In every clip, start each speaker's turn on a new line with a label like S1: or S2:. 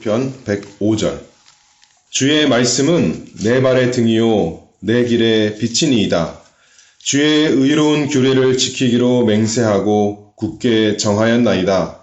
S1: 편 105절 주의 말씀은 내 발의 등이요 내 길의 빛이니이다. 주의 의로운 규례를 지키기로 맹세하고 굳게 정하였나이다.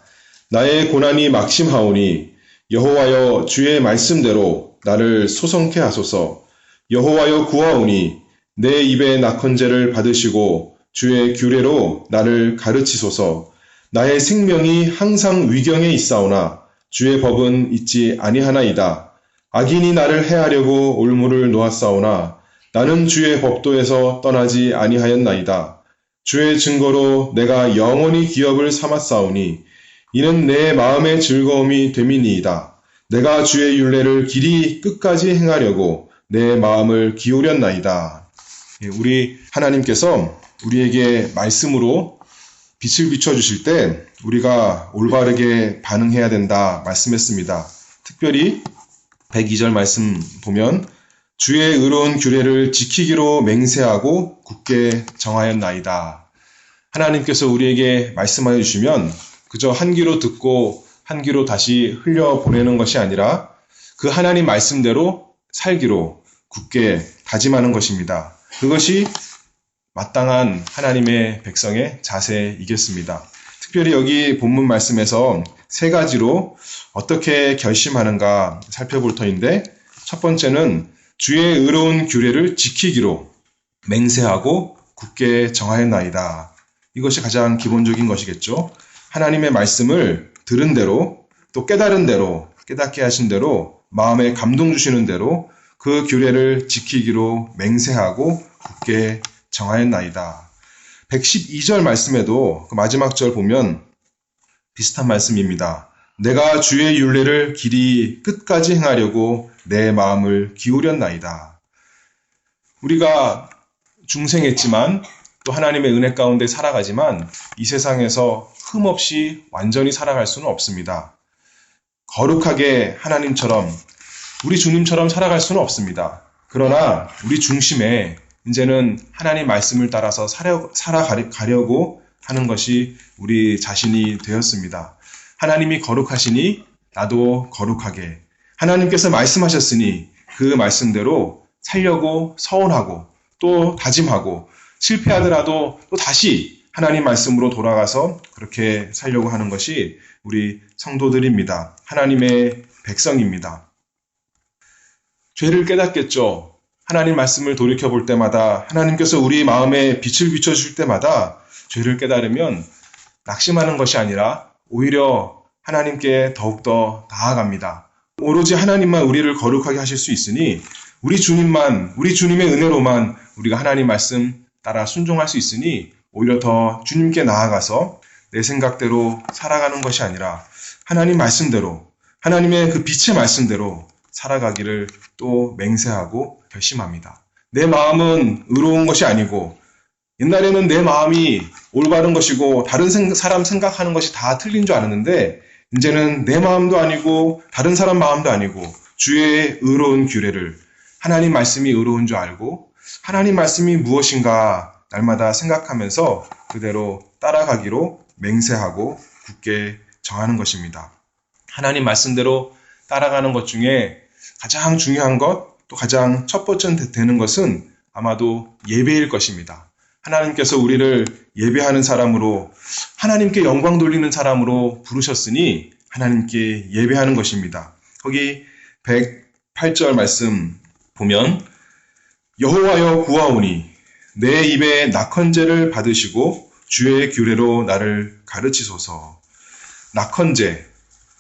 S1: 나의 고난이 막심하오니 여호와여 주의 말씀대로 나를 소성케 하소서. 여호와여 구하오니 내 입의 낙헌제를 받으시고 주의 규례로 나를 가르치소서. 나의 생명이 항상 위경에 있사오나 주의 법은 있지 아니하나이다. 악인이 나를 해하려고 올무를 놓았사오나 나는 주의 법도에서 떠나지 아니하였나이다. 주의 증거로 내가 영원히 기업을 삼았사오니 이는 내 마음의 즐거움이 됨이니이다. 내가 주의 윤례를 길이 끝까지 행하려고 내 마음을 기울였나이다. 예, 우리 하나님께서 우리에게 말씀으로 빛을 비춰주실 때 우리가 올바르게 반응해야 된다 말씀했습니다. 특별히 102절 말씀 보면 주의 의로운 규례를 지키기로 맹세하고 굳게 정하였나이다. 하나님께서 우리에게 말씀하여 주시면 그저 한 귀로 듣고 한 귀로 다시 흘려 보내는 것이 아니라 그 하나님 말씀대로 살기로 굳게 다짐하는 것입니다. 그것이 마땅한 하나님의 백성의 자세이겠습니다. 특별히 여기 본문 말씀에서 세 가지로 어떻게 결심하는가 살펴볼 터인데 첫 번째는 주의 의로운 규례를 지키기로 맹세하고 굳게 정하였나이다. 이것이 가장 기본적인 것이겠죠. 하나님의 말씀을 들은 대로 또 깨달은 대로 깨닫게 하신 대로 마음에 감동 주시는 대로 그 규례를 지키기로 맹세하고 굳게 정하였나이다. 112절 말씀에도 그 마지막 절 보면 비슷한 말씀입니다. 내가 주의 윤례를 길이 끝까지 행하려고 내 마음을 기울였나이다. 우리가 중생했지만 또 하나님의 은혜 가운데 살아가지만 이 세상에서 흠없이 완전히 살아갈 수는 없습니다. 거룩하게 하나님처럼 우리 주님처럼 살아갈 수는 없습니다. 그러나 우리 중심에 이제는 하나님 말씀을 따라서 살아, 살아가려고 하는 것이 우리 자신이 되었습니다. 하나님이 거룩하시니 나도 거룩하게. 하나님께서 말씀하셨으니 그 말씀대로 살려고 서원하고 또 다짐하고 실패하더라도 또 다시 하나님 말씀으로 돌아가서 그렇게 살려고 하는 것이 우리 성도들입니다. 하나님의 백성입니다. 죄를 깨닫겠죠. 하나님 말씀을 돌이켜 볼 때마다 하나님께서 우리 마음에 빛을 비춰줄 때마다 죄를 깨달으면 낙심하는 것이 아니라 오히려 하나님께 더욱더 나아갑니다. 오로지 하나님만 우리를 거룩하게 하실 수 있으니 우리 주님만, 우리 주님의 은혜로만 우리가 하나님 말씀 따라 순종할 수 있으니 오히려 더 주님께 나아가서 내 생각대로 살아가는 것이 아니라 하나님 말씀대로, 하나님의 그 빛의 말씀대로 살아가기를 또 맹세하고 결심합니다. 내 마음은 의로운 것이 아니고 옛날에는 내 마음이 올바른 것이고 다른 사람 생각하는 것이 다 틀린 줄 알았는데 이제는 내 마음도 아니고 다른 사람 마음도 아니고 주의 의로운 규례를 하나님 말씀이 의로운 줄 알고 하나님 말씀이 무엇인가 날마다 생각하면서 그대로 따라가기로 맹세하고 굳게 정하는 것입니다. 하나님 말씀대로 따라가는 것 중에 가장 중요한 것, 또 가장 첫 번째 되는 것은 아마도 예배일 것입니다. 하나님께서 우리를 예배하는 사람으로 하나님께 영광 돌리는 사람으로 부르셨으니 하나님께 예배하는 것입니다. 거기 108절 말씀 보면 여호와여 구하오니 내 입에 낙헌제를 받으시고 주의 규례로 나를 가르치소서. 낙헌제,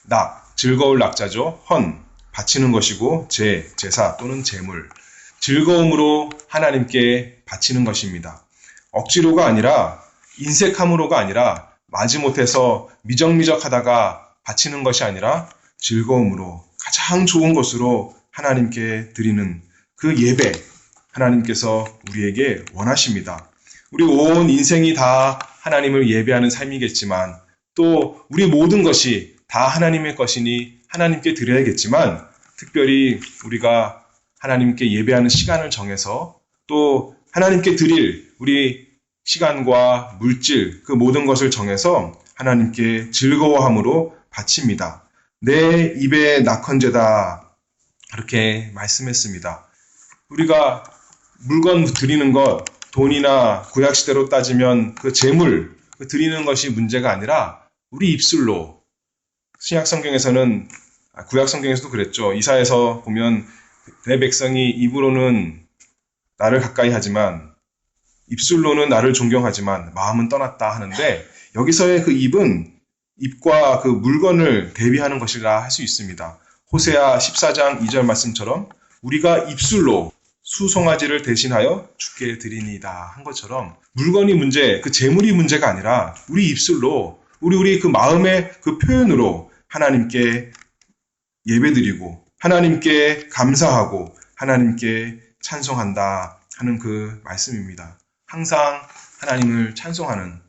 S1: 낙, 즐거울 낙자죠. 헌, 바치는 것이고 제, 제사 또는 제물, 즐거움으로 하나님께 바치는 것입니다. 억지로가 아니라 인색함으로가 아니라 마지못해서 미적미적하다가 바치는 것이 아니라 즐거움으로 가장 좋은 것으로 하나님께 드리는 그 예배 하나님께서 우리에게 원하십니다. 우리 온 인생이 다 하나님을 예배하는 삶이겠지만 또 우리 모든 것이 다 하나님의 것이니 하나님께 드려야겠지만 특별히 우리가 하나님께 예배하는 시간을 정해서 또 하나님께 드릴 우리 시간과 물질 그 모든 것을 정해서 하나님께 즐거워함으로 바칩니다. 내 입의 낙헌제다. 그렇게 말씀했습니다. 우리가 물건 드리는 것, 돈이나 구약 시대로 따지면 그 재물, 그 드리는 것이 문제가 아니라 우리 입술로 신약 성경에서는 아, 구약 성경에서도 그랬죠. 이사에서 보면 내 백성이 입으로는 나를 가까이 하지만 입술로는 나를 존경하지만 마음은 떠났다 하는데 여기서의 그 입은 입과 그 물건을 대비하는 것이라 할 수 있습니다. 호세아 14장 2절 말씀처럼 우리가 입술로 수송아지를 대신하여 죽게 드리니다 한 것처럼 물건이 문제, 그 재물이 문제가 아니라 우리 입술로 우리 우리 그 마음의 그 표현으로 하나님께 예배드리고 하나님께 감사하고 하나님께 찬송한다 하는 그 말씀입니다. 항상 하나님을 찬송하는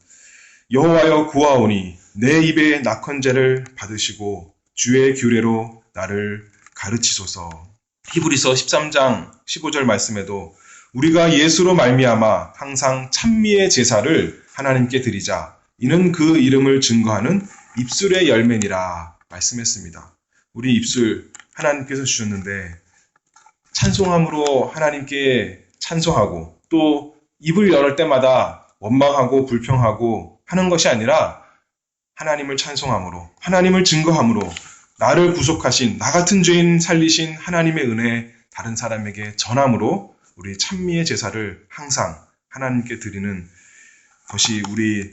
S1: 여호와여 구하오니 내 입에 낙헌제를 받으시고 주의 규례로 나를 가르치소서. 히브리서 13장 15절 말씀에도 우리가 예수로 말미암아 항상 찬미의 제사를 하나님께 드리자. 이는 그 이름을 증거하는 입술의 열매니라 말씀했습니다. 우리 입술 하나님께서 주셨는데 찬송함으로 하나님께 찬송하고 또 입을 열을 때마다 원망하고 불평하고 하는 것이 아니라 하나님을 찬송함으로 하나님을 증거함으로 나를 구속하신 나 같은 죄인 살리신 하나님의 은혜 다른 사람에게 전함으로 우리 찬미의 제사를 항상 하나님께 드리는 것이 우리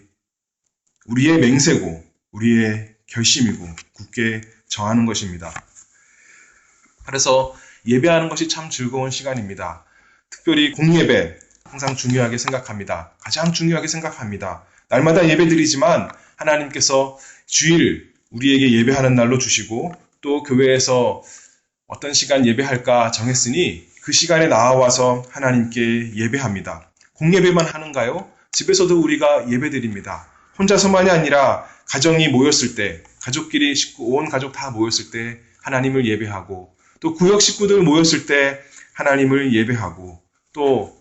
S1: 우리의 맹세고 우리의 결심이고 굳게 정하는 것입니다. 그래서 예배하는 것이 참 즐거운 시간입니다. 특별히 공예배 항상 중요하게 생각합니다. 가장 중요하게 생각합니다. 날마다 예배 드리지만 하나님께서 주일 우리에게 예배하는 날로 주시고 또 교회에서 어떤 시간 예배할까 정했으니 그 시간에 나와서 하나님께 예배합니다. 공예배만 하는가요? 집에서도 우리가 예배 드립니다. 혼자서만이 아니라 가정이 모였을 때, 가족끼리 식구, 온 가족 다 모였을 때 하나님을 예배하고 또 구역 식구들 모였을 때 하나님을 예배하고 또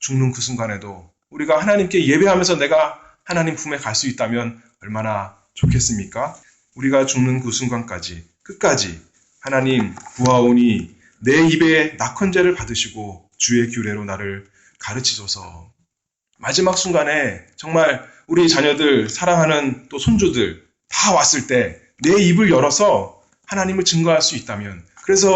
S1: 죽는 그 순간에도 우리가 하나님께 예배하면서 내가 하나님 품에 갈 수 있다면 얼마나 좋겠습니까? 우리가 죽는 그 순간까지 끝까지 하나님 구하오니 내 입에 낙헌제를 받으시고 주의 규례로 나를 가르치소서. 마지막 순간에 정말 우리 자녀들 사랑하는 또 손주들 다 왔을 때 내 입을 열어서 하나님을 증거할 수 있다면 그래서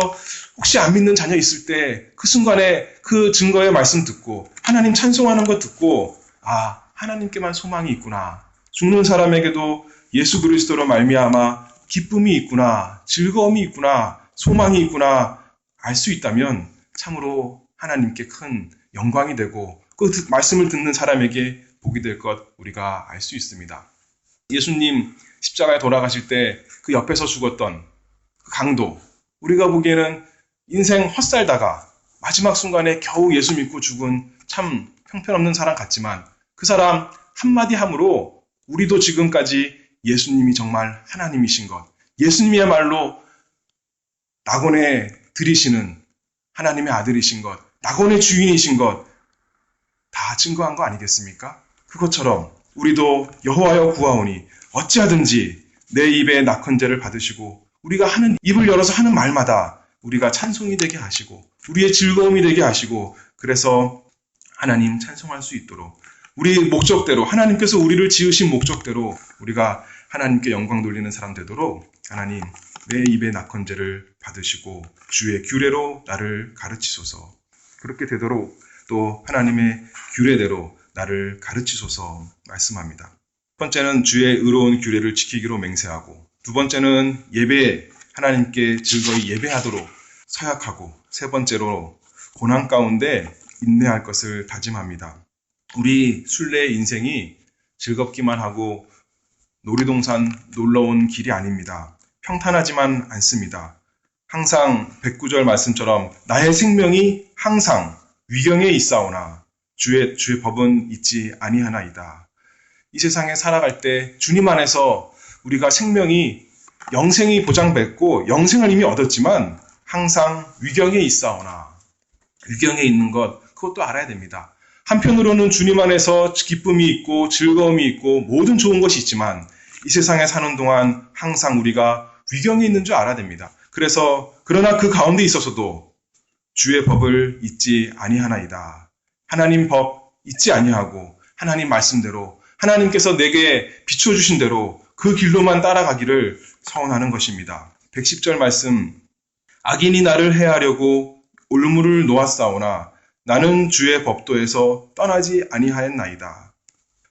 S1: 혹시 안 믿는 자녀 있을 때 그 순간에 그 증거의 말씀 듣고 하나님 찬송하는 것 듣고 아 하나님께만 소망이 있구나 죽는 사람에게도 예수 그리스도로 말미암아 기쁨이 있구나 즐거움이 있구나 소망이 있구나 알 수 있다면 참으로 하나님께 큰 영광이 되고 그 말씀을 듣는 사람에게 복이 될 것 우리가 알 수 있습니다. 예수님 십자가에 돌아가실 때 그 옆에서 죽었던 그 강도 우리가 보기에는 인생 헛살다가 마지막 순간에 겨우 예수 믿고 죽은 참 형편없는 사람 같지만 그 사람 한마디 함으로 우리도 지금까지 예수님이 정말 하나님이신 것, 예수님이야말로 낙원에 들이시는 하나님의 아들이신 것, 낙원의 주인이신 것, 다 증거한 거 아니겠습니까? 그것처럼 우리도 여호와여 구하오니 어찌하든지 내 입에 낙헌제를 받으시고 우리가 하는 입을 열어서 하는 말마다 우리가 찬송이 되게 하시고 우리의 즐거움이 되게 하시고 그래서 하나님 찬송할 수 있도록 우리 목적대로 하나님께서 우리를 지으신 목적대로 우리가 하나님께 영광 돌리는 사람 되도록 하나님 내 입의 낙헌제를 받으시고 주의 규례로 나를 가르치소서 그렇게 되도록 또 하나님의 규례대로 나를 가르치소서 말씀합니다. 첫 번째는 주의 의로운 규례를 지키기로 맹세하고 두 번째는 예배 하나님께 즐거이 예배하도록 서약하고 세 번째로 고난 가운데 인내할 것을 다짐합니다. 우리 순례 인생이 즐겁기만 하고 놀이동산 놀러 온 길이 아닙니다. 평탄하지만 않습니다. 항상 백구절 말씀처럼 나의 생명이 항상 위경에 있사오나 주의 주의 법은 있지 아니하나이다. 이 세상에 살아갈 때 주님 안에서 우리가 생명이 영생이 보장받고 영생을 이미 얻었지만 항상 위경에 있사오나 위경에 있는 것 그것도 알아야 됩니다. 한편으로는 주님 안에서 기쁨이 있고 즐거움이 있고 모든 좋은 것이 있지만 이 세상에 사는 동안 항상 우리가 위경에 있는 줄 알아야 됩니다. 그래서 그러나 그 가운데 있어서도 주의 법을 잊지 아니하나이다. 하나님 법 잊지 아니하고 하나님 말씀대로 하나님께서 내게 비춰 주신 대로 그 길로만 따라가기를 서원하는 것입니다. 110절 말씀 악인이 나를 해하려고 올무를 놓았사오나 나는 주의 법도에서 떠나지 아니하였나이다.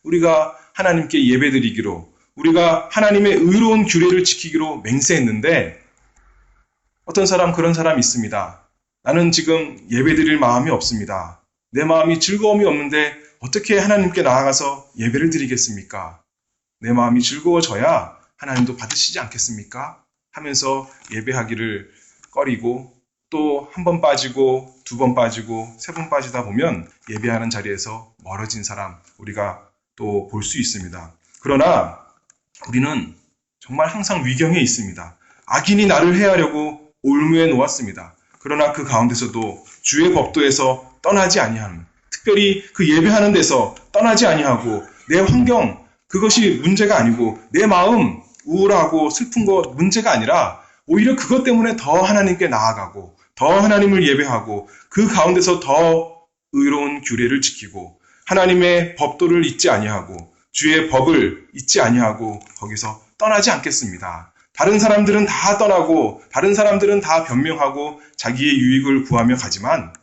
S1: 우리가 하나님께 예배드리기로 우리가 하나님의 의로운 규례를 지키기로 맹세했는데 어떤 사람 그런 사람 있습니다. 나는 지금 예배드릴 마음이 없습니다. 내 마음이 즐거움이 없는데 어떻게 하나님께 나아가서 예배를 드리겠습니까? 내 마음이 즐거워져야 하나님도 받으시지 않겠습니까? 하면서 예배하기를 꺼리고 또 한 번 빠지고 두 번 빠지고 세 번 빠지다 보면 예배하는 자리에서 멀어진 사람 우리가 또 볼 수 있습니다. 그러나 우리는 정말 항상 위경에 있습니다. 악인이 나를 해하려고 올무에 놓았습니다. 그러나 그 가운데서도 주의 법도에서 떠나지 아니하는 특별히 그 예배하는 데서 떠나지 아니하고 내 환경 그것이 문제가 아니고 내 마음 우울하고 슬픈 것 문제가 아니라 오히려 그것 때문에 더 하나님께 나아가고 더 하나님을 예배하고 그 가운데서 더 의로운 규례를 지키고 하나님의 법도를 잊지 아니하고 주의 법을 잊지 아니하고 거기서 떠나지 않겠습니다. 다른 사람들은 다 떠나고 다른 사람들은 다 변명하고 자기의 유익을 구하며 가지만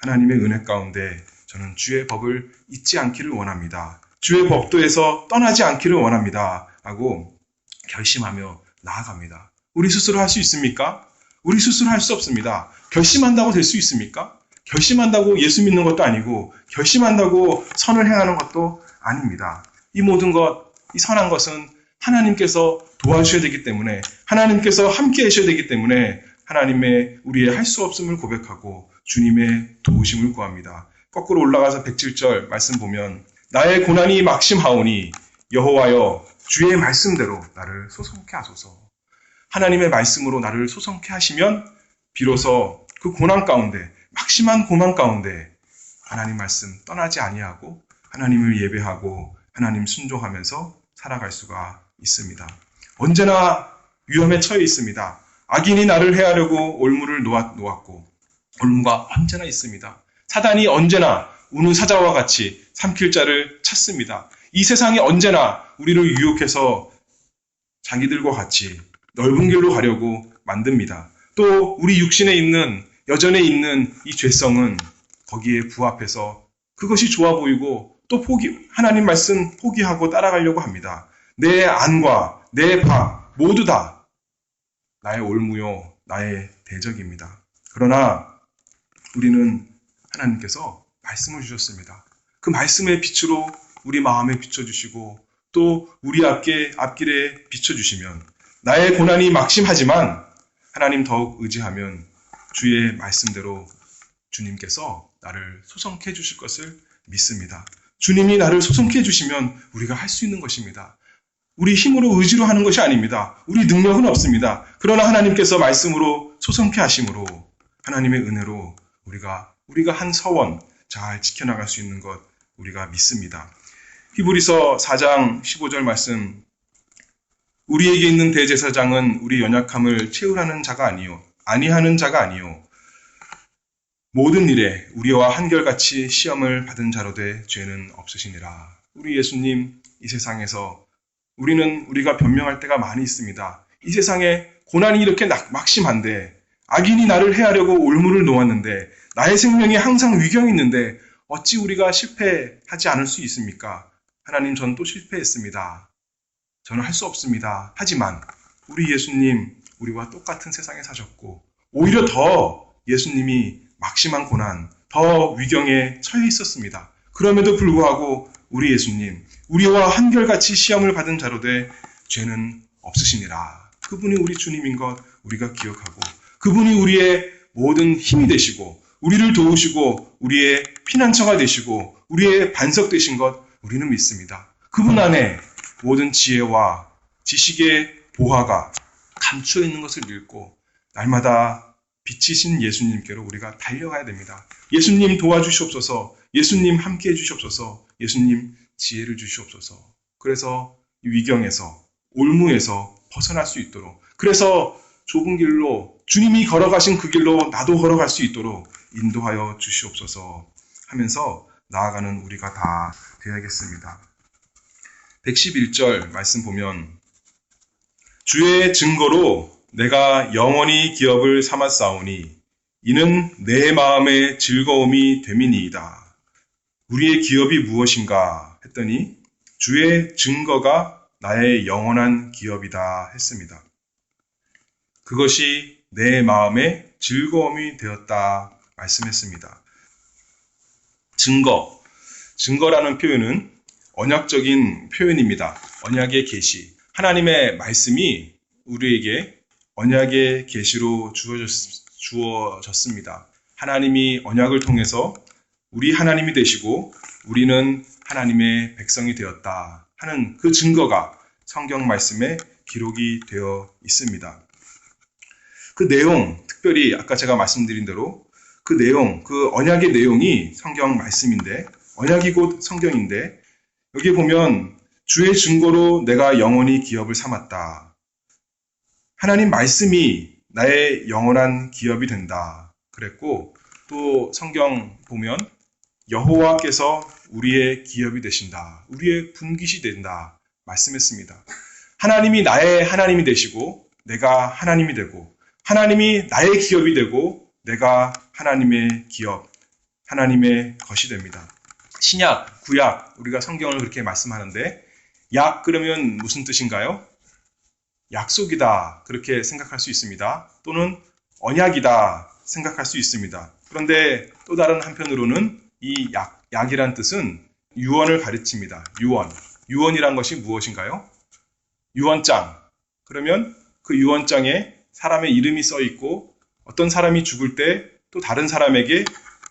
S1: 하나님의 은혜 가운데 저는 주의 법을 잊지 않기를 원합니다. 주의 법도에서 떠나지 않기를 원합니다. 하고 결심하며 나아갑니다. 우리 스스로 할 수 있습니까? 우리 스스로 할 수 없습니다. 결심한다고 될 수 있습니까? 결심한다고 예수 믿는 것도 아니고 결심한다고 선을 행하는 것도 아닙니다. 이 모든 것, 이 선한 것은 하나님께서 도와주셔야 되기 때문에 하나님께서 함께 하셔야 되기 때문에 하나님의 우리의 할 수 없음을 고백하고 주님의 도우심을 구합니다. 거꾸로 올라가서 107절 말씀 보면 나의 고난이 막심하오니 여호와여 주의 말씀대로 나를 소송케 하소서. 하나님의 말씀으로 나를 소송케 하시면 비로소 그 고난 가운데 막심한 고난 가운데 하나님 말씀 떠나지 아니하고 하나님을 예배하고 하나님 순종하면서 살아갈 수가 있습니다. 언제나 위험에 처해 있습니다. 악인이 나를 해하려고 올무를 놓았고 올무가 언제나 있습니다. 사단이 언제나 우는 사자와 같이 삼킬 자를 찾습니다. 이 세상이 언제나 우리를 유혹해서 자기들과 같이 넓은 길로 가려고 만듭니다. 또 우리 육신에 있는 여전에 있는 이 죄성은 거기에 부합해서 그것이 좋아 보이고 또 포기 하나님 말씀 포기하고 따라가려고 합니다. 내 안과 내 바 모두 다 나의 올무요 나의 대적입니다. 그러나 우리는 하나님께서 말씀을 주셨습니다. 그 말씀의 빛으로 우리 마음에 비춰주시고 또 우리 앞에 앞길에 비춰주시면 나의 고난이 막심하지만 하나님 더욱 의지하면 주의 말씀대로 주님께서 나를 소성케 해주실 것을 믿습니다. 주님이 나를 소성케 해주시면 우리가 할 수 있는 것입니다. 우리 힘으로 의지로 하는 것이 아닙니다. 우리 능력은 없습니다. 그러나 하나님께서 말씀으로 소성케 하심으로 하나님의 은혜로 우리가 우리가 한 서원 잘 지켜나갈 수 있는 것 우리가 믿습니다. 히브리서 4장 15절 말씀 우리에게 있는 대제사장은 우리 연약함을 채우라는 자가 아니요 아니하는 자가 아니요 모든 일에 우리와 한결같이 시험을 받은 자로 돼 죄는 없으시니라. 우리 예수님 이 세상에서 우리는 우리가 변명할 때가 많이 있습니다. 이 세상에 고난이 이렇게 막심한데 악인이 나를 해하려고 올무를 놓았는데 나의 생명이 항상 위경이 있는데 어찌 우리가 실패하지 않을 수 있습니까? 하나님 전또 실패했습니다. 저는 할 수 없습니다. 하지만 우리 예수님 우리와 똑같은 세상에 사셨고 오히려 더 예수님이 막심한 고난, 더 위경에 처해 있었습니다. 그럼에도 불구하고 우리 예수님, 우리와 한결같이 시험을 받은 자로 돼 죄는 없으시니라. 그분이 우리 주님인 것 우리가 기억하고 그분이 우리의 모든 힘이 되시고 우리를 도우시고 우리의 피난처가 되시고 우리의 반석 되신 것 우리는 믿습니다. 그분 안에 모든 지혜와 지식의 보화가 감추어 있는 것을 믿고 날마다 빛이신 예수님께로 우리가 달려가야 됩니다. 예수님 도와주시옵소서. 예수님 함께 해주시옵소서. 예수님 지혜를 주시옵소서. 그래서 위경에서 올무에서
S2: 벗어날 수 있도록 그래서 좁은 길로 주님이 걸어가신 그 길로 나도 걸어갈 수 있도록 인도하여 주시옵소서 하면서 나아가는 우리가 다 되어야겠습니다. 111절 말씀 보면 주의 증거로 내가 영원히 기업을 삼았사오니 이는 내 마음의 즐거움이 됨이니이다. 우리의 기업이 무엇인가 했더니 주의 증거가 나의 영원한 기업이다 했습니다. 그것이 내 마음의 즐거움이 되었다 말씀했습니다. 증거. 증거라는 표현은 언약적인 표현입니다. 언약의 계시. 하나님의 말씀이 우리에게 언약의 계시로 주어졌, 주어졌습니다. 하나님이 언약을 통해서 우리 하나님이 되시고 우리는 하나님의 백성이 되었다 하는 그 증거가 성경 말씀에 기록이 되어 있습니다. 그 내용, 특별히 아까 제가 말씀드린 대로 그 내용, 그 언약의 내용이 성경 말씀인데, 언약이 곧 성경인데, 여기 보면 주의 증거로 내가 영원히 기업을 삼았다. 하나님 말씀이 나의 영원한 기업이 된다. 그랬고, 또 성경 보면 여호와께서 우리의 기업이 되신다. 우리의 분깃이 된다. 말씀했습니다. 하나님이 나의 하나님이 되시고, 내가 하나님이 되고, 하나님이 나의 기업이 되고, 내가 하나님의 기업, 하나님의 것이 됩니다. 신약, 구약, 우리가 성경을 그렇게 말씀하는데, 약 그러면 무슨 뜻인가요? 약속이다. 그렇게 생각할 수 있습니다. 또는 언약이다. 생각할 수 있습니다. 그런데 또 다른 한편으로는 이 약, 약이란 뜻은 유언을 가르칩니다. 유언. 유언이란 것이 무엇인가요? 유언장. 그러면 그 유언장에 사람의 이름이 써 있고 어떤 사람이 죽을 때 또 다른 사람에게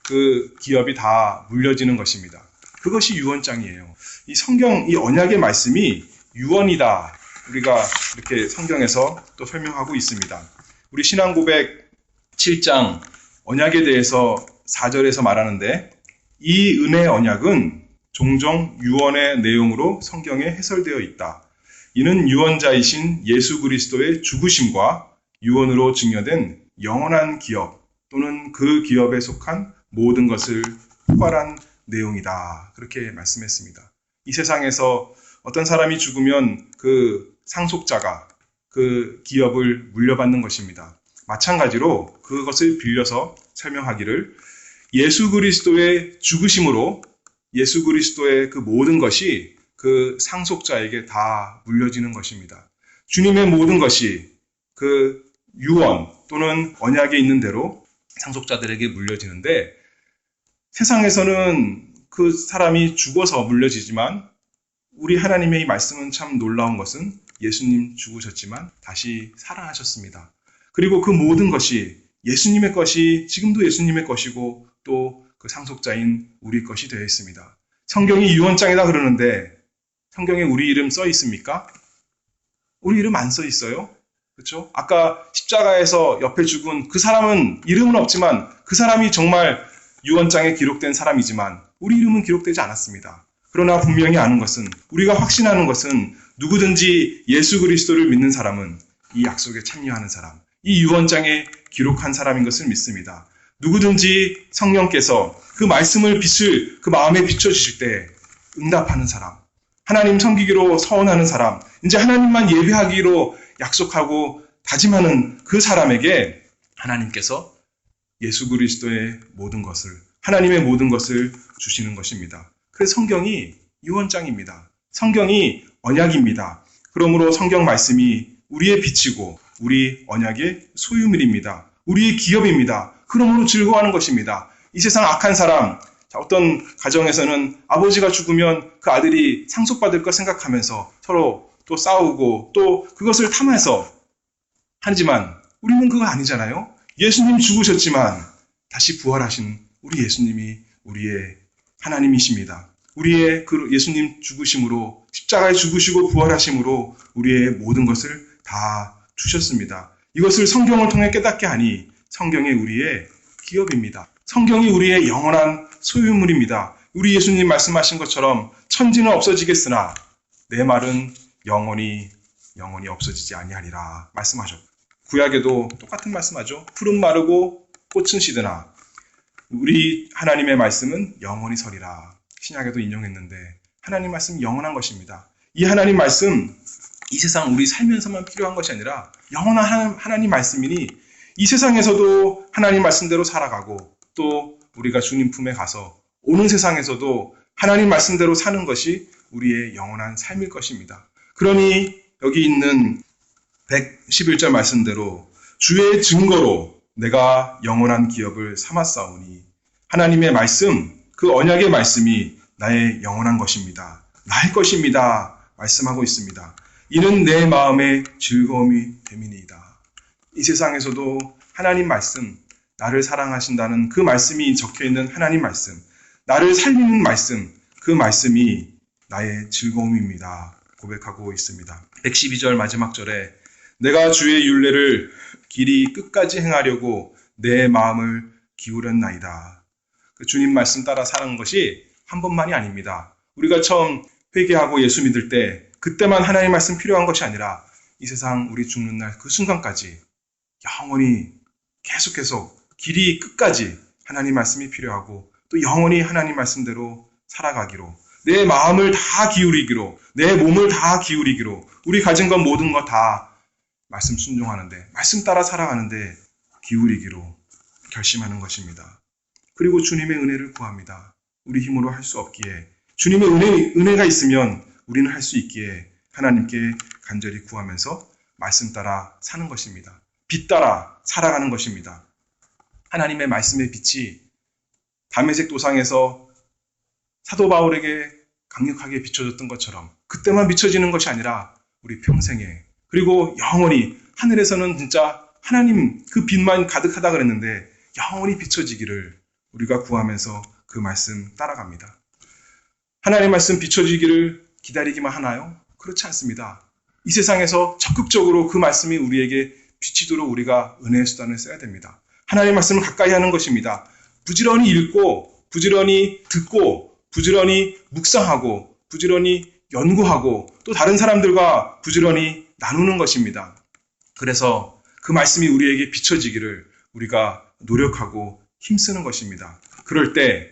S2: 그 기업이 다 물려지는 것입니다. 그것이 유언장이에요. 이 성경, 이 언약의 말씀이 유언이다. 우리가 이렇게 성경에서 또 설명하고 있습니다. 우리 신앙 고백 7장 언약에 대해서 4절에서 말하는데 이 은혜 언약은 종종 유언의 내용으로 성경에 해설되어 있다. 이는 유언자이신 예수 그리스도의 죽으심과 유언으로 증여된 영원한 기업 또는 그 기업에 속한 모든 것을 포괄한 내용이다. 그렇게 말씀했습니다. 이 세상에서 어떤 사람이 죽으면 그 상속자가 그 기업을 물려받는 것입니다. 마찬가지로 그것을 빌려서 설명하기를 예수 그리스도의 죽으심으로 예수 그리스도의 그 모든 것이 그 상속자에게 다 물려지는 것입니다. 주님의 모든 것이 그 유언 또는 언약에 있는 대로 상속자들에게 물려지는데 세상에서는 그 사람이 죽어서 물려지지만 우리 하나님의 이 말씀은 참 놀라운 것은 예수님 죽으셨지만 다시 살아나셨습니다. 그리고 그 모든 것이 예수님의 것이 지금도 예수님의 것이고 또 그 상속자인 우리 것이 되어 있습니다. 성경이 유언장이다 그러는데 성경에 우리 이름 써 있습니까? 우리 이름 안 써 있어요. 그렇죠? 아까 십자가에서 옆에 죽은 그 사람은 이름은 없지만 그 사람이 정말 유언장에 기록된 사람이지만 우리 이름은 기록되지 않았습니다. 그러나 분명히 아는 것은 우리가 확신하는 것은 누구든지 예수 그리스도를 믿는 사람은 이 약속에 참여하는 사람, 이 유언장에 기록한 사람인 것을 믿습니다. 누구든지 성령께서 그 말씀을 빛을 그 마음에 비춰 주실 때 응답하는 사람, 하나님 섬기기로 서원하는 사람, 이제 하나님만 예배하기로 약속하고 다짐하는 그 사람에게 하나님께서 예수 그리스도의 모든 것을, 하나님의 모든 것을 주시는 것입니다. 그래서 성경이 유언장입니다. 성경이 언약입니다. 그러므로 성경 말씀이 우리의 빛이고 우리 언약의 소유물입니다. 우리의 기업입니다. 그러므로 즐거워하는 것입니다. 이 세상 악한 사람, 어떤 가정에서는 아버지가 죽으면 그 아들이 상속받을 것 생각하면서 서로 또 싸우고 또 그것을 탐해서 하지만 우리는 그거 아니잖아요. 예수님 죽으셨지만 다시 부활하신 우리 예수님이 우리의 하나님이십니다. 우리의 그 예수님 죽으심으로 십자가에 죽으시고 부활하심으로 우리의 모든 것을 다 주셨습니다. 이것을 성경을 통해 깨닫게 하니 성경이 우리의 기업입니다. 성경이 우리의 영원한 소유물입니다. 우리 예수님 말씀하신 것처럼 천지는 없어지겠으나 내 말은 영원히 영원히 없어지지 아니하리라 말씀하셨고 구약에도 똑같은 말씀하죠. 푸른 마르고 꽃은 시드나 우리 하나님의 말씀은 영원히 서리라. 신약에도 인용했는데 하나님 말씀 영원한 것입니다. 이 하나님 말씀 이 세상 우리 살면서만 필요한 것이 아니라 영원한 하나님, 하나님 말씀이니 이 세상에서도 하나님 말씀대로 살아가고 또 우리가 주님 품에 가서 오는 세상에서도 하나님 말씀대로 사는 것이 우리의 영원한 삶일 것입니다. 그러니 여기 있는 111절 말씀대로 주의 증거로 내가 영원한 기업을 삼았사오니 하나님의 말씀, 그 언약의 말씀이 나의 영원한 것입니다. 나의 것입니다. 말씀하고 있습니다. 이는 내 마음의 즐거움이 됨이니이다. 이 세상에서도 하나님 말씀, 나를 사랑하신다는 그 말씀이 적혀 있는 하나님 말씀, 나를 살리는 말씀, 그 말씀이 나의 즐거움입니다. 고백하고 있습니다. 112절 마지막 절에 내가 주의 윤례를 길이 끝까지 행하려고 내 마음을 기울였나이다. 그 주님 말씀 따라 사는 것이 한 번만이 아닙니다. 우리가 처음 회개하고 예수 믿을 때 그때만 하나님 말씀 필요한 것이 아니라 이 세상 우리 죽는 날 그 순간까지 영원히 계속 계속 길이 끝까지 하나님 말씀이 필요하고 또 영원히 하나님 말씀대로 살아가기로 내 마음을 다 기울이기로 내 몸을 다 기울이기로 우리 가진 것 모든 것 다 말씀 순종하는데 말씀 따라 살아가는데 기울이기로 결심하는 것입니다. 그리고 주님의 은혜를 구합니다. 우리 힘으로 할 수 없기에 주님의 은혜, 은혜가 있으면 우리는 할 수 있기에 하나님께 간절히 구하면서 말씀 따라 사는 것입니다. 빛 따라 살아가는 것입니다. 하나님의 말씀의 빛이 담에색 도상에서 사도 바울에게 강력하게 비춰졌던 것처럼 그때만 비춰지는 것이 아니라 우리 평생에 그리고 영원히 하늘에서는 진짜 하나님 그 빛만 가득하다 그랬는데 영원히 비춰지기를 우리가 구하면서 그 말씀 따라갑니다. 하나님 말씀 비춰지기를 기다리기만 하나요? 그렇지 않습니다. 이 세상에서 적극적으로 그 말씀이 우리에게 비치도록 우리가 은혜의 수단을 써야 됩니다. 하나님 말씀을 가까이 하는 것입니다. 부지런히 읽고, 부지런히 듣고, 부지런히 묵상하고, 부지런히 연구하고, 또 다른 사람들과 부지런히 나누는 것입니다. 그래서 그 말씀이 우리에게 비춰지기를 우리가 노력하고 힘쓰는 것입니다. 그럴 때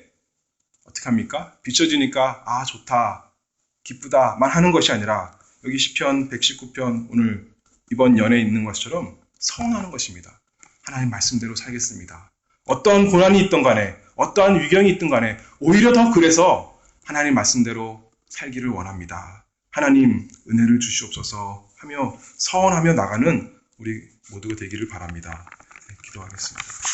S2: 어떻게 합니까? 비춰지니까 아 좋다, 기쁘다만 하는 것이 아니라 여기 시편 119편 오늘 이번 연에 있는 것처럼 서운하는 것입니다. 하나님 말씀대로 살겠습니다. 어떠한 고난이 있던 간에 어떠한 위경이 있든 간에 오히려 더 그래서 하나님 말씀대로 살기를 원합니다. 하나님 은혜를 주시옵소서 하며 서원하며 나가는 우리 모두가 되기를 바랍니다. 네, 기도하겠습니다.